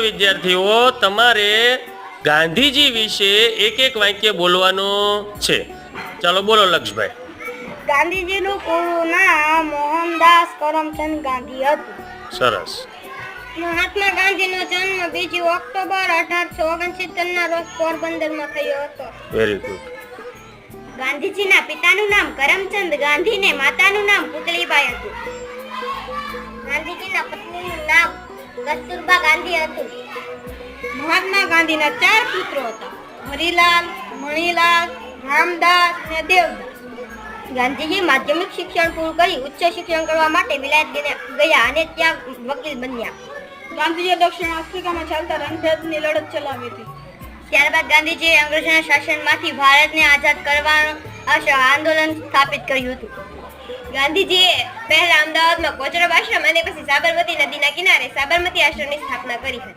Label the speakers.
Speaker 1: વિદ્યાર્થીઓ તમારે ગાંધીજી વિશે એક એક વાક્ય બોલવાનું છે. ચાલો બોલો લક્ષભાઈ.
Speaker 2: ગાંધીજીનું પૂરું નામ મોહનદાસ કરમચંદ ગાંધી હતું.
Speaker 1: સરસ.
Speaker 2: મહાત્મા ગાંધીનો જન્મ બીજી ઓક્ટોબર અઢારસો ઓગણસિત્તેર ના રોજ પોરબંદરમાં થયો હતો.
Speaker 1: વેરી ગુડ
Speaker 2: ગાંધીજીના પિતાનું નામ કરમચંદ ગાંધી ને માતાનું નામ પુતળીબાઈ કસ્તુરબા ગાંધી હતું. મહાત્મા ગાંધીના ચાર પુત્રો હતા. હરિલાલ, મણિલાલ, રામદાસ અને દેવદાસ. ગાંધીજી માધ્યમિક શિક્ષણ પૂરું કરી ઉચ્ચ શિક્ષણ કરવા માટે વિલાયત ગયા- અને ત્યાં વકીલ બન્યા.
Speaker 3: ગાંધીજીએ દક્ષિણ આફ્રિકામાં ચાલતા રણભેદની લડત ચલાવી હતી.
Speaker 2: ત્યારબાદ ગાંધીજીએ અંગ્રેજોના શાસનમાંથી ભારતને આઝાદ કરવાનું આંદોલન સ્થાપિત કર્યું હતું. ગાંધીજીએ પહેલા અમદાવાદમાં કોચરબ આશ્રમ અને પછી સાબરમતી નદીના કિનારે સાબરમતી આશ્રમની સ્થાપના કરી હતી.